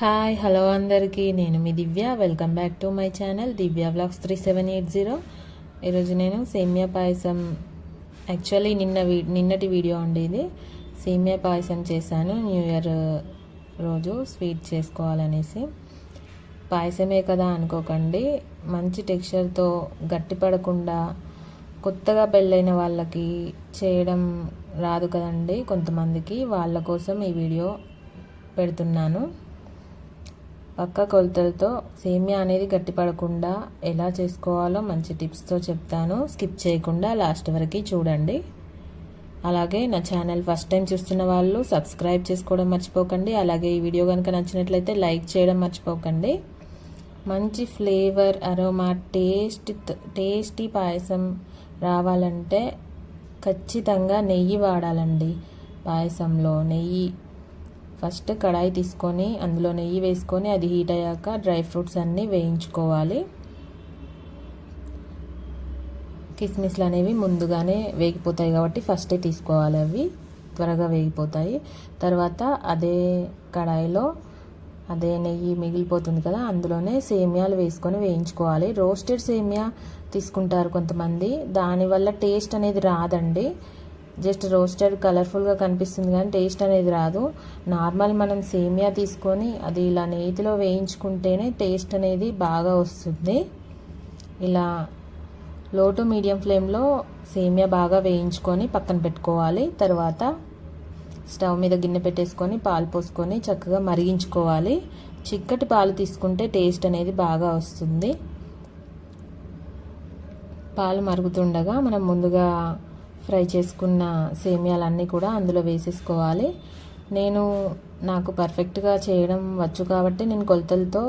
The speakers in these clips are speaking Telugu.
హాయ్ హలో అందరికీ. నేను మీ Divya. Welcome back to my channel Divya vlogs three seven eight zero ఈరోజు నేను సేమియా పాయసం యాక్చువల్లీ నిన్న వీ నిన్నటి వీడియో ఉండేది సేమియా పాయసం చేశాను. న్యూ ఇయర్ రోజు స్వీట్ చేసుకోవాలనేసి. పాయసమే కదా అనుకోకండి. మంచి టెక్స్చర్తో గట్టిపడకుండా కొత్తగా పెళ్ళైన వాళ్ళకి చేయడం రాదు కదండి కొంతమందికి. వాళ్ళ కోసం ఈ వీడియో పెడుతున్నాను. పక్క కొలతలతో సేమియా అనేది గట్టిపడకుండా ఎలా చేసుకోవాలో మంచి టిప్స్తో చెప్తాను. స్కిప్ చేయకుండా లాస్ట్ వరకు చూడండి. అలాగే నా ఛానల్ ఫస్ట్ టైం చూస్తున్న వాళ్ళు సబ్స్క్రైబ్ చేసుకోవడం మర్చిపోకండి. అలాగే ఈ వీడియో కనుక నచ్చినట్లయితే లైక్ చేయడం మర్చిపోకండి. మంచి flavour aroma taste tasty payasam రావాలంటే ఖచ్చితంగా నెయ్యి వాడాలండి. పాయసంలో నెయ్యి ఫస్ట్ కడాయి తీసుకొని అందులో నెయ్యి వేసుకొని అది హీట్ అయ్యాక డ్రై ఫ్రూట్స్ అన్నీ వేయించుకోవాలి. కిస్మిస్లు అనేవి ముందుగానే వేగిపోతాయి కాబట్టి ఫస్టే తీసుకోవాలి అవి. త్వరగా వేగిపోతాయి. తర్వాత అదే కడాయిలో అదే నెయ్యి మిగిలిపోతుంది కదా అందులోనే సేమియాలు వేసుకొని వేయించుకోవాలి. రోస్టెడ్ సేమియా తీసుకుంటారు కొంతమంది. దానివల్ల టేస్ట్ అనేది రాదండి. జస్ట్ రోస్టెడ్ కలర్ఫుల్గా కనిపిస్తుంది కానీ టేస్ట్ అనేది రాదు. నార్మల్ మనం సేమియా తీసుకొని అది ఇలా నేతిలో వేయించుకుంటేనే టేస్ట్ అనేది బాగా వస్తుంది. ఇలా లో టు మీడియం ఫ్లేమ్లో సేమియా బాగా వేయించుకొని పక్కన పెట్టుకోవాలి. తర్వాత స్టవ్ మీద గిన్నె పెట్టేసుకొని పాలు పోసుకొని చక్కగా మరిగించుకోవాలి. చిక్కటి పాలు తీసుకుంటే టేస్ట్ అనేది బాగా వస్తుంది. పాలు మరుగుతుండగా మనం ముందుగా ఫ్రై చేసుకున్న సేమియాలన్నీ కూడా అందులో వేసేసుకోవాలి. నేను నాకు పర్ఫెక్ట్గా చేయడం వచ్చు కాబట్టి నేను కొలతలతో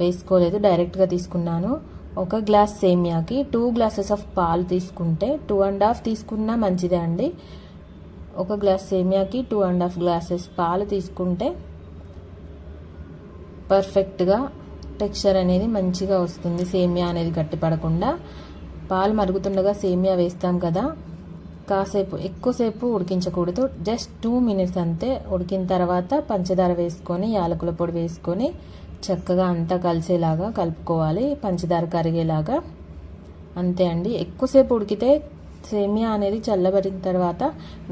వేసుకోలేదు డైరెక్ట్గా తీసుకున్నాను. ఒక గ్లాస్ సేమియాకి టూ గ్లాసెస్ ఆఫ్ పాలు తీసుకుంటే టూ అండ్ హాఫ్ తీసుకున్నా మంచిదే అండి. ఒక గ్లాస్ సేమియాకి టూ అండ్ హాఫ్ గ్లాసెస్ పాలు తీసుకుంటే పర్ఫెక్ట్గా టెక్స్చర్ అనేది మంచిగా వస్తుంది సేమియా అనేది గట్టిపడకుండా. పాలు మరుగుతుండగా సేమియా వేస్తాం కదా. కాసేపు ఎక్కువసేపు ఉడికించకూడదు. జస్ట్ టూ మినిట్స్ అంతే. ఉడికిన తర్వాత పంచదార వేసుకొని యాలకుల పొడి వేసుకొని చక్కగా అంతా కలిసేలాగా కలుపుకోవాలి. పంచదార కరిగేలాగా. అంతే అండి. ఎక్కువసేపు ఉడికితే సేమియా అనేది చల్లబడిన తర్వాత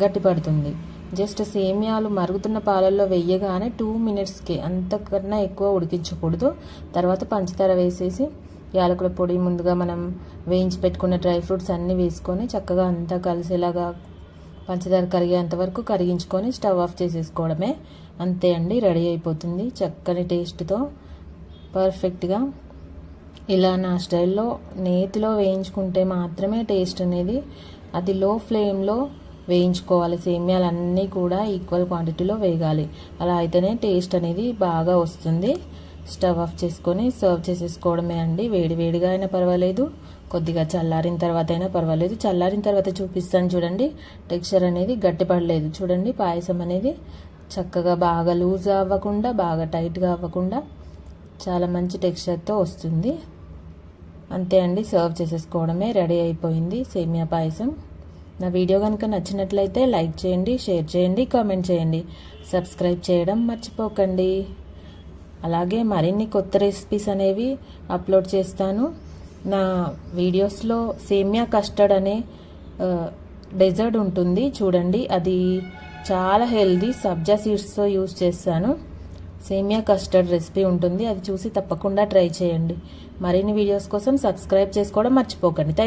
గట్టిపడుతుంది. జస్ట్ సేమియాలు మరుగుతున్న పాలల్లో వెయ్యగానే టూ మినిట్స్కి అంతకన్నా ఎక్కువ ఉడికించకూడదు. తర్వాత పంచదార వేసేసి యాలకుల పొడి ముందుగా మనం వేయించి పెట్టుకున్న డ్రై ఫ్రూట్స్ అన్నీ వేసుకొని చక్కగా అంతా కలిసేలాగా పంచదార కరిగేంత వరకు కరిగించుకొని స్టవ్ ఆఫ్ చేసేసుకోవడమే. అంతే అండి రెడీ అయిపోతుంది. చక్కని టేస్ట్తో పర్ఫెక్ట్గా ఇలా నా స్టైల్లో నేతిలో వేయించుకుంటే మాత్రమే టేస్ట్ అనేది అది లో ఫ్లేమ్లో వేయించుకోవాలి. సేమ్యాలన్నీ కూడా ఈక్వల్ క్వాంటిటీలో వేగాలి. అలా అయితేనే టేస్ట్ అనేది బాగా వస్తుంది. స్టవ్ ఆఫ్ చేసుకొని సర్వ్ చేసేసుకోవడమే అండి. వేడి వేడిగా అయినా పర్వాలేదు. కొద్దిగా చల్లారిన తర్వాత అయినా పర్వాలేదు. చల్లారిన తర్వాత చూపిస్తాను చూడండి. టెక్స్చర్ అనేది గట్టిపడలేదు. చూడండి పాయసం అనేది చక్కగా బాగా లూజ్ అవ్వకుండా బాగా టైట్గా అవ్వకుండా చాలా మంచి టెక్స్చర్తో వస్తుంది. అంతే అండి. సర్వ్ చేసేసుకోవడమే రెడీ అయిపోయింది సేమియా పాయసం. నా వీడియో కనుక నచ్చినట్లయితే లైక్ చేయండి షేర్ చేయండి కామెంట్ చేయండి. సబ్స్క్రైబ్ చేయడం మర్చిపోకండి. అలాగే మరిన్ని కొత్త రెసిపీస్ అనేవి అప్లోడ్ చేస్తాను. నా వీడియోస్లో సేమియా కస్టర్డ్ అనే డెజర్ట్ ఉంటుంది. చూడండి అది చాలా హెల్దీ సబ్జా సీడ్స్తో యూస్ చేస్తాను. సేమియా కస్టర్డ్ రెసిపీ ఉంటుంది. అది చూసి తప్పకుండా ట్రై చేయండి. మరిన్ని వీడియోస్ కోసం సబ్స్క్రైబ్ చేసుకోవడం మర్చిపోకండి. థ్యాంక్